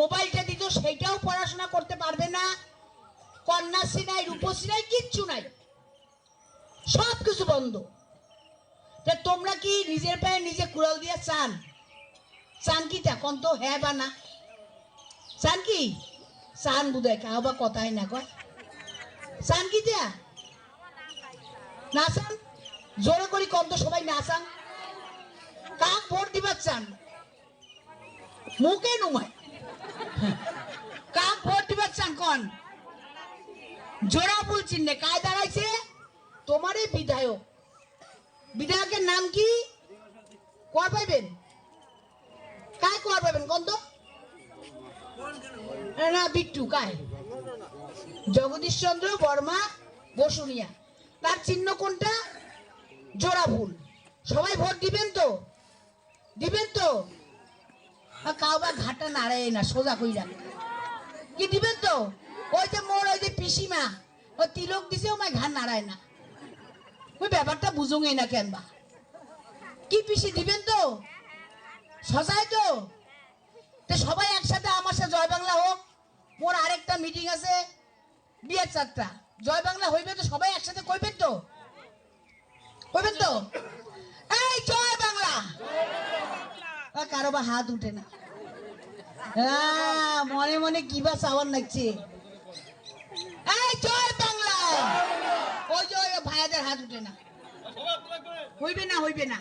মোবাইলটা দিত, সেইটাও পড়াশোনা করতে পারবে না। কন্যাশ্রী নাই রূপশ্রী নাই কিচ্ছু নাই। সব কিছু বন্ধ। তা তোমরা কি নিজের পায়ে নিজে কুড়াল দিয়ে চান? চান কি তা? কোন তো হ্যাঁ বা না। চান কি? চান বুধায় কাউ বা কথাই না কয়। চান কি তা? না চান? জোরে করি কম তো সবাই না চান। কাক ভোট দিবার চান? মুখে নুমায়। কাক ভোট চান কন জোড়া বলছেন না কায় দাঁড়াইছে তোমারই বিধায়ক। বিধায়কের নাম কি? কর পাইবেন? কায় কর পাইবেন কোন তো না, বিট্টু কায় জগদীশ চন্দ্র বর্মা, বসুনিয়া। তার চিহ্ন কোনটা? জোড়া ভুল সবাই ভোট দিবেন তো? দিবেন তো? কাউ না, সোজা কইরা। কি দিবেন তো? ওই যে মোর, ওই যে পিসিমা, ও তিলক দিছে, ও মায় ঘাট নাড়ায় না। ওই ব্যাপারটা বুঝুঙই না কেন বা কি পিসি, দিবেন তো? সজায় তো? সবাই একসাথে আমার সাথে জয় বাংলা হোক। মোর আরেকটা মিটিং আছে, বিয়ের চারটা। জয় বাংলা হইবে তো সবাই একসাথে কইবেন তো কইবেন তো এই জয় বাংলা আ, কারও বা হাত উঠে না। আহ, মনে মনে কি বা সাবান লাগছে? ওই ভাইয়াদের হাত উঠে না। হইবে না হইবে না।